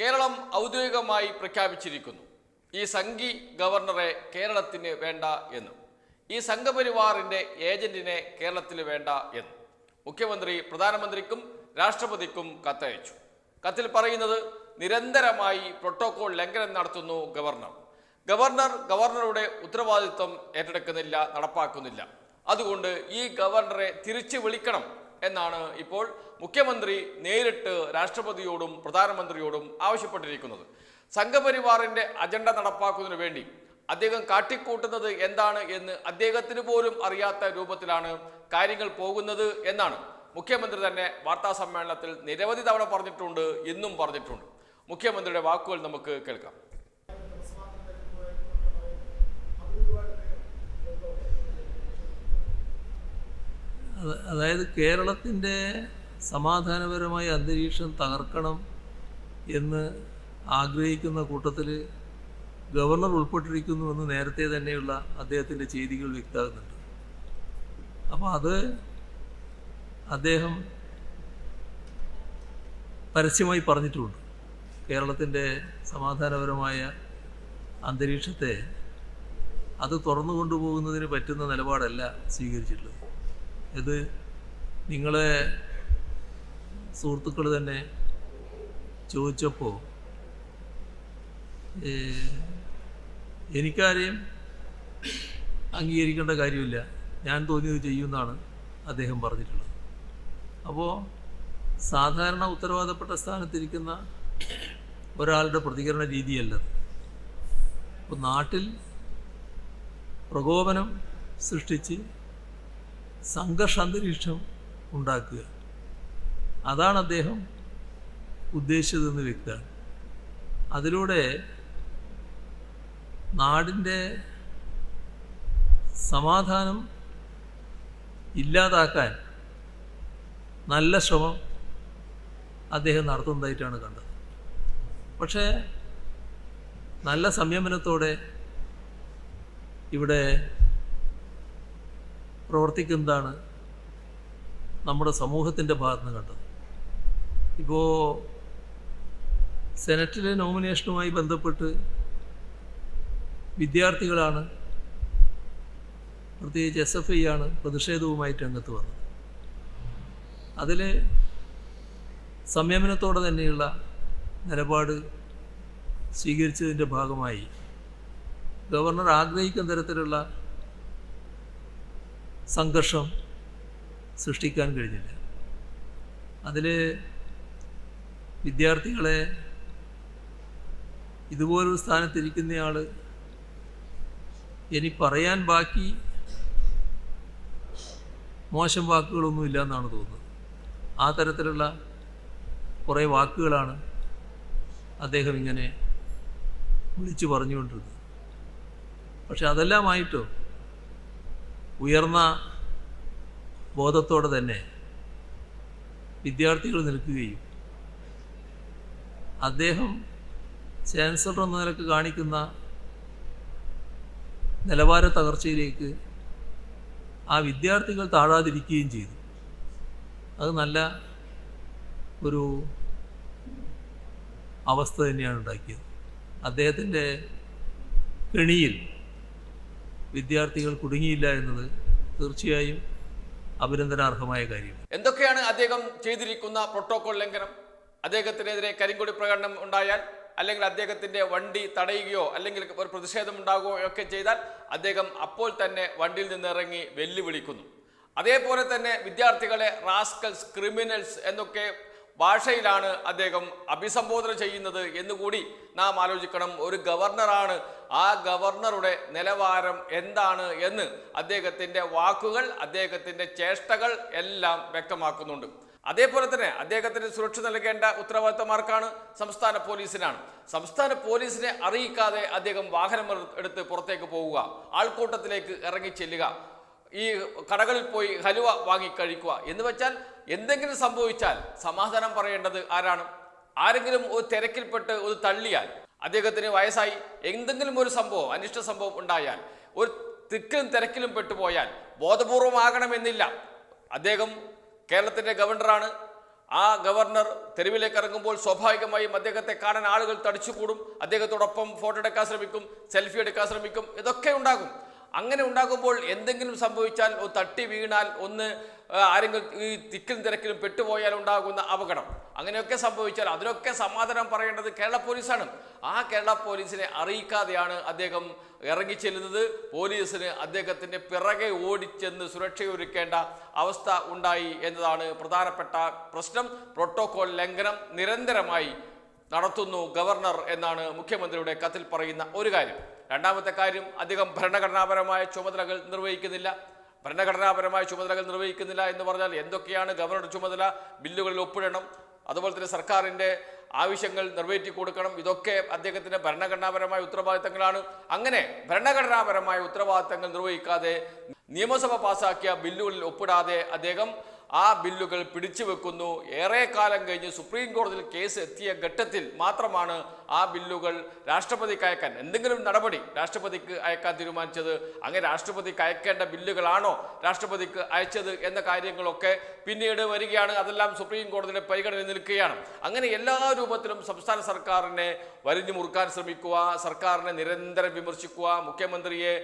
കേരളം ഔദ്യോഗികമായി പ്രഖ്യാപിച്ചിരിക്കുന്നു. ഈ സംഘി ഗവർണറെ കേരളത്തിന് വേണ്ട എന്ന് ഈ സംഘപരിവാറിന്റെ ഏജന്റിനെ കേരളത്തിന് വേണ്ട എന്ന് മുഖ്യമന്ത്രി പ്രധാനമന്ത്രിക്കും രാഷ്ട്രപതിക്കും കത്തയച്ചു. കത്തിൽ പറയുന്നത് നിരന്തരമായി പ്രോട്ടോകോൾ ലംഘനം നടത്തുന്നു ഗവർണർ. ഗവർണർ ഗവർണറുടെ ഉത്തരവാദിത്വം ഏറ്റെടുക്കുന്നില്ല നടപ്പാക്കുന്നില്ല. അതുകൊണ്ട് ഈ ഗവർണറെ തിരിച്ചു വിളിക്കണം എന്നാണ് ഇപ്പോൾ മുഖ്യമന്ത്രി നേരിട്ട് രാഷ്ട്രപതിയോടും പ്രധാനമന്ത്രിയോടും ആവശ്യപ്പെട്ടിരിക്കുന്നത്. സംഘപരിവാറിന്റെ അജണ്ട നടപ്പാക്കുന്നതിനു വേണ്ടി അദ്ദേഹം കാട്ടിക്കൂട്ടുന്നത് എന്താണ് എന്ന് അദ്ദേഹത്തിന് പോലും അറിയാത്ത രൂപത്തിലാണ് കാര്യങ്ങൾ പോകുന്നത് എന്നാണ് മുഖ്യമന്ത്രി തന്നെ വാർത്താ സമ്മേളനത്തിൽ നിരവധി തവണ പറഞ്ഞിട്ടുണ്ട് എന്നും പറഞ്ഞിട്ടുണ്ട്. മുഖ്യമന്ത്രിയുടെ വാക്കുകൾ നമുക്ക് കേൾക്കാം അത് അതായത് കേരളത്തിന്റെ സമാധാനപരമായ അന്തരീക്ഷം തകർക്കണം എന്ന് ആഗ്രഹിക്കുന്ന കൂട്ടത്തിൽ ഗവർണർ ഉൾപ്പെട്ടിരിക്കുന്നുവെന്ന് നേരത്തെ തന്നെയുള്ള അദ്ദേഹത്തിന്റെ ചെയ്തികൾ വ്യക്തമാകുന്നുണ്ട്. അപ്പോൾ അത് അദ്ദേഹം പരസ്യമായി പറഞ്ഞിട്ടുമുണ്ട് കേരളത്തിന്റെ സമാധാനപരമായ അന്തരീക്ഷത്തെ അത് തുറന്നു കൊണ്ടുപോകുന്നതിന് പറ്റുന്ന നിലപാടല്ല സ്വീകരിച്ചിട്ടുള്ളത്. ഇത് നിങ്ങളെ സുഹൃത്തുക്കൾ തന്നെ ചോദിച്ചപ്പോൾ എനിക്കാരെയും അംഗീകരിക്കേണ്ട കാര്യമില്ല. ഞാൻ തോന്നിയത് ചെയ്യുമെന്നാണ് അദ്ദേഹം പറഞ്ഞിട്ടുള്ളത്. അപ്പോൾ സാധാരണ ഉത്തരവാദപ്പെട്ട സ്ഥാനത്തിരിക്കുന്ന ഒരാളുടെ പ്രതികരണ രീതിയല്ലത് അപ്പോൾ നാട്ടിൽ പ്രകോപനം സൃഷ്ടിച്ച് സംഘർഷ അന്തരീക്ഷം ഉണ്ടാക്കുക. അതാണ് അദ്ദേഹം ഉദ്ദേശിച്ചതെന്ന് വ്യക്തമാണ് അതിലൂടെ നാടിന്റെ സമാധാനം ഇല്ലാതാക്കാൻ നല്ല ശ്രമം അദ്ദേഹം നടത്തുന്നതായിട്ടാണ് കണ്ടത്. പക്ഷേ നല്ല സംയമനത്തോടെ ഇവിടെ പ്രവർത്തിക്കുന്നതാണ് നമ്മുടെ സമൂഹത്തിന്റെ ഭാഗത്ത് നിന്ന് കണ്ടത്. ഇപ്പോൾ സെനറ്റിലെ നോമിനേഷനുമായി ബന്ധപ്പെട്ട് വിദ്യാർത്ഥികളാണ് പ്രത്യേകിച്ച് എസ് എഫ് ഐ ആണ് പ്രതിഷേധവുമായിട്ട് രംഗത്ത് വന്നത്. അതിൽ സംയമനത്തോടെ തന്നെയുള്ള നിലപാട് സ്വീകരിച്ചതിന്റെ ഭാഗമായി ഗവർണർ ആഗ്രഹിക്കുന്ന തരത്തിലുള്ള സംഘർഷം സൃഷ്ടിക്കാൻ കഴിഞ്ഞില്ല. അതിൽ വിദ്യാർത്ഥികളെ ഇതുപോലൊരു സ്ഥാനത്തിരിക്കുന്നയാൾ ഇനി പറയാൻ ബാക്കി മോശം വാക്കുകളൊന്നും ഇല്ല എന്നാണ് തോന്നുന്നത്. ആ തരത്തിലുള്ള കുറേ വാക്കുകളാണ് അദ്ദേഹം ഇങ്ങനെ വിളിച്ചു പറഞ്ഞുകൊണ്ടിരുന്നത്. പക്ഷെ അതെല്ലാമായിട്ടോ ഉയർന്ന ബോധത്തോടെ തന്നെ വിദ്യാർത്ഥികൾ നിൽക്കുകയും അദ്ദേഹം ചാൻസലർ എന്ന നിലയ്ക്ക് കാണിക്കുന്ന നിലവാര തകർച്ചയിലേക്ക് ആ വിദ്യാർത്ഥികൾ താഴാതിരിക്കുകയും ചെയ്തു. അത് നല്ല ഒരു അവസ്ഥ തന്നെയാണ് ഉണ്ടാക്കിയത്. അദ്ദേഹത്തിന്റെ കെണിയിൽ വിദ്യാർത്ഥികൾ കുടുങ്ങിയില്ല എന്നത് തീർച്ചയായും അഭിനന്ദനാർഹമായ കാര്യമാണ് എന്തൊക്കെയാണ് അദ്ദേഹം ചെയ്തിരിക്കുന്ന പ്രോട്ടോകോൾ ലംഘനം? അദ്ദേഹത്തിനെതിരെ കരിങ്കൊടി പ്രകടനം ഉണ്ടായാൽ അല്ലെങ്കിൽ അദ്ദേഹത്തിന്റെ വണ്ടി തടയുകയോ അല്ലെങ്കിൽ ഒരു പ്രതിഷേധം ഉണ്ടാകുകയോ ഒക്കെ ചെയ്താൽ അദ്ദേഹം അപ്പോൾ തന്നെ വണ്ടിയിൽ നിന്നിറങ്ങി വെല്ലുവിളിക്കുന്നു. അതേപോലെ തന്നെ വിദ്യാർത്ഥികളെ റാസ്കൽസ് ക്രിമിനൽസ് എന്നൊക്കെ ഭാഷയിലാണ് അദ്ദേഹം അഭിസംബോധന ചെയ്യുന്നത് എന്നുകൂടി നാം ആലോചിക്കണം. ഒരു ഗവർണറാണ്. ആ ഗവർണറുടെ നിലവാരം എന്താണ് എന്ന് അദ്ദേഹത്തിന്റെ വാക്കുകൾ അദ്ദേഹത്തിന്റെ ചേഷ്ടകൾ എല്ലാം വ്യക്തമാക്കുന്നുണ്ട്. അതേപോലെ തന്നെ അദ്ദേഹത്തിന് സുരക്ഷ നൽകേണ്ട ഉത്തരവാദിത്തമാർക്കാണ് സംസ്ഥാന പോലീസിനാണ്. സംസ്ഥാന പോലീസിനെ അറിയിക്കാതെ അദ്ദേഹം വാഹനം എടുത്ത് പുറത്തേക്ക് പോവുക ആൾക്കൂട്ടത്തിലേക്ക് ഇറങ്ങി ചെല്ലുക ഈ കടകളിൽ പോയി ഹലുവ വാങ്ങി കഴിക്കുക എന്ന് വെച്ചാൽ എന്തെങ്കിലും സംഭവിച്ചാൽ സമാധാനം പറയേണ്ടത് ആരാണ്? ആരെങ്കിലും ഒരു തിരക്കിൽപ്പെട്ട് ഒരു തള്ളിയാൽ അദ്ദേഹത്തിന് വയസ്സായി എന്തെങ്കിലും ഒരു സംഭവം അനിഷ്ട സംഭവം ഉണ്ടായാൽ ഒരു തിക്കിലും തിരക്കിലും പെട്ടുപോയാൽ ബോധപൂർവമാകണമെന്നില്ല. അദ്ദേഹം കേരളത്തിന്റെ ഗവർണറാണ്. ആ ഗവർണർ തെരുവിലേക്ക് ഇറങ്ങുമ്പോൾ സ്വാഭാവികമായും അദ്ദേഹത്തെ കാണാൻ ആളുകൾ തടിച്ചുകൂടും. അദ്ദേഹത്തോടൊപ്പം ഫോട്ടോ എടുക്കാൻ ശ്രമിക്കും സെൽഫി എടുക്കാൻ ശ്രമിക്കും. ഇതൊക്കെ ഉണ്ടാകും. അങ്ങനെ ഉണ്ടാകുമ്പോൾ എന്തെങ്കിലും സംഭവിച്ചാൽ തട്ടി വീണാൽ ഒന്ന് ആരെങ്കിലും ഈ തിക്കിലും തിരക്കിലും പെട്ടുപോയാൽ ഉണ്ടാകുന്ന അപകടം. അങ്ങനെയൊക്കെ സംഭവിച്ചാൽ അതിനൊക്കെ സമാധാനം പറയേണ്ടത് കേരള പോലീസാണ്. ആ കേരള പോലീസിനെ അറിയിക്കാതെയാണ് അദ്ദേഹം ഇറങ്ങിച്ചെല്ലുന്നത്. പോലീസിന് അദ്ദേഹത്തിന്റെ പിറകെ ഓടിച്ചെന്ന് സുരക്ഷയൊരുക്കേണ്ട അവസ്ഥ ഉണ്ടായി എന്നതാണ് പ്രധാനപ്പെട്ട പ്രശ്നം. പ്രോട്ടോകോൾ ലംഘനം നിരന്തരമായി നടത്തുന്നു ഗവർണർ എന്നാണ് മുഖ്യമന്ത്രിയുടെ കത്തിൽ പറയുന്ന ഒരു കാര്യം. രണ്ടാമത്തെ കാര്യം അദ്ദേഹം ഭരണഘടനാപരമായ ചുമതലകൾ നിർവഹിക്കുന്നില്ല. ഭരണഘടനാപരമായ ചുമതലകൾ നിർവഹിക്കുന്നില്ല എന്ന് പറഞ്ഞാൽ എന്തൊക്കെയാണ് ഗവർണറുടെ ചുമതല? ബില്ലുകളിൽ ഒപ്പിടണം. അതുപോലെ തന്നെ സർക്കാരിന്റെ ആവശ്യങ്ങൾ നിറവേറ്റി കൊടുക്കണം. ഇതൊക്കെ അദ്ദേഹത്തിന്റെ ഭരണഘടനാപരമായ ഉത്തരവാദിത്തങ്ങളാണ്. അങ്ങനെ ഭരണഘടനാപരമായ ഉത്തരവാദിത്തങ്ങൾ നിർവഹിക്കാതെ നിയമസഭ പാസാക്കിയ ബില്ലുകളിൽ ഒപ്പിടാതെ അദ്ദേഹം ആ ബില്ലുകൾ പിടിച്ചു വെക്കുന്നു ഏറെ കാലം കഴിഞ്ഞ് സുപ്രീം കോടതിയിൽ കേസ് എത്തിയ ഘട്ടത്തിൽ മാത്രമാണ് ആ ബില്ലുകൾ രാഷ്ട്രപതിക്ക് അയക്കാൻ. എന്തെങ്കിലും നടപടി രാഷ്ട്രപതിക്ക് അയക്കാൻ തീരുമാനിച്ചത് അങ്ങനെ രാഷ്ട്രപതിക്ക് അയക്കേണ്ട ബില്ലുകളാണോ രാഷ്ട്രപതിക്ക് അയച്ചത് എന്ന കാര്യങ്ങളൊക്കെ പിന്നീട് വരികയാണ്. അതെല്ലാം സുപ്രീം കോടതിയുടെ പരിഗണന നിൽക്കുകയാണ്. അങ്ങനെ എല്ലാ രൂപത്തിലും സംസ്ഥാന സർക്കാരിനെ വരിഞ്ഞു മുറുക്കാൻ ശ്രമിക്കുക സർക്കാരിനെ നിരന്തരം വിമർശിക്കുക മുഖ്യമന്ത്രിയെ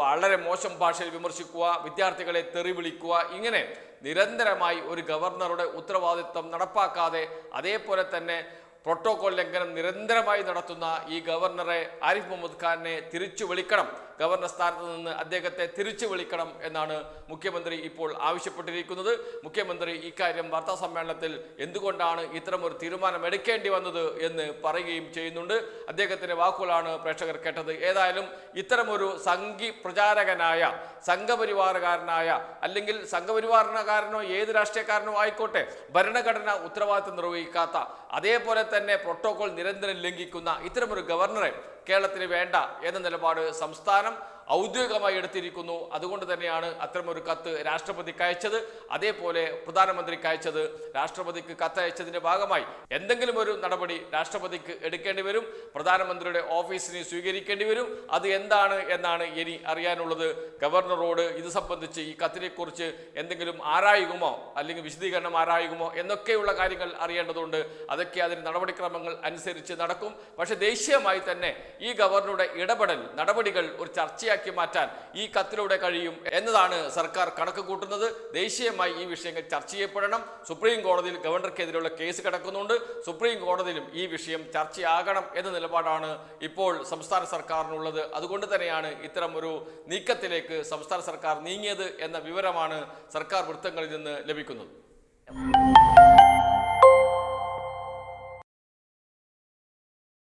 വളരെ മോശം ഭാഷയിൽ വിമർശിക്കുക വിദ്യാർത്ഥികളെ തെറി വിളിക്കുക ഇങ്ങനെ നിരന്തരമായി ഒരു ഗവർണറുടെ ഉത്തരവാദിത്വം നടപ്പാക്കാതെ അതേപോലെ തന്നെ പ്രോട്ടോകോൾ ലംഘനം നിരന്തരമായി നടത്തുന്ന ഈ ഗവർണറെ ആരിഫ് മുഹമ്മദ് ഖാനെ തിരിച്ചു വിളിക്കണം. ഗവർണർ സ്ഥാനത്ത് നിന്ന് അദ്ദേഹത്തെ തിരിച്ചു വിളിക്കണം എന്നാണ് മുഖ്യമന്ത്രി ഇപ്പോൾ ആവശ്യപ്പെട്ടിരിക്കുന്നത്. മുഖ്യമന്ത്രി ഇക്കാര്യം വാർത്താ സമ്മേളനത്തിൽ എന്തുകൊണ്ടാണ് ഇത്തരമൊരു തീരുമാനം എടുക്കേണ്ടി വന്നത് എന്ന് പറയുകയും ചെയ്യുന്നുണ്ട്. അദ്ദേഹത്തിന്റെ വാക്കുകളാണ് പ്രേക്ഷകർ കേട്ടത്. ഏതായാലും ഇത്തരമൊരു സംഘി പ്രചാരകനായ സംഘപരിവാരകാരനായ അല്ലെങ്കിൽ സംഘപരിവാറിനകാരനോ ഏത് രാഷ്ട്രീയക്കാരനോ ആയിക്കോട്ടെ ഭരണഘടന ഉത്തരവാദിത്തം നിർവഹിക്കാത്ത അതേപോലെ തന്നെ പ്രോട്ടോകോൾ നിരന്തരം ലംഘിക്കുന്ന ഇത്തരമൊരു ഗവർണറെ കേരളത്തിന് വേണ്ട എന്ന നിലപാട് സംസ്ഥാനം ഔദ്യോഗികമായി എടുത്തിരിക്കുന്നു. അതുകൊണ്ട് തന്നെയാണ് അത്തരമൊരു കത്ത് രാഷ്ട്രപതിക്ക് അയച്ചത് അതേപോലെ പ്രധാനമന്ത്രിക്ക് അയച്ചത് രാഷ്ട്രപതിക്ക് കത്ത് അയച്ചതിന്റെ ഭാഗമായി എന്തെങ്കിലും ഒരു നടപടി രാഷ്ട്രപതിക്ക് എടുക്കേണ്ടി വരും. പ്രധാനമന്ത്രിയുടെ ഓഫീസിനെ സ്വീകരിക്കേണ്ടി വരും. അത് എന്താണ് എന്നാണ് ഇനി അറിയാനുള്ളത്. ഗവർണറോട് ഇത് സംബന്ധിച്ച് ഈ കത്തിനെക്കുറിച്ച് എന്തെങ്കിലും ആരായുമോ അല്ലെങ്കിൽ വിശദീകരണം ആരായുമോ എന്നൊക്കെയുള്ള കാര്യങ്ങൾ അറിയേണ്ടതുണ്ട്. അതൊക്കെ അതിന് നടപടിക്രമങ്ങൾ അനുസരിച്ച് നടക്കും. പക്ഷേ ദേശീയമായി തന്നെ ഈ ഗവർണറുടെ ഇടപെടൽ നടപടികൾ ഒരു ചർച്ചയാക്കി മാറ്റാൻ ഈ കത്തിലൂടെ കഴിയും എന്നതാണ് സർക്കാർ കണക്ക് കൂട്ടുന്നത്. ദേശീയമായി ഈ വിഷയങ്ങൾ ചർച്ച ചെയ്യപ്പെടണം. സുപ്രീം കോടതിയിൽ ഗവർണർക്കെതിരെയുള്ള കേസ് കിടക്കുന്നുണ്ട്. സുപ്രീം കോടതിയിലും ഈ വിഷയം ചർച്ചയാകണം എന്ന നിലപാടാണ് ഇപ്പോൾ സംസ്ഥാന സർക്കാരിനുള്ളത്. അതുകൊണ്ട് തന്നെയാണ് ഇത്തരം ഒരു നീക്കത്തിലേക്ക് സംസ്ഥാന സർക്കാർ നീങ്ങിയത് എന്ന വിവരമാണ് സർക്കാർ വൃത്തങ്ങളിൽ നിന്ന് ലഭിക്കുന്നത്.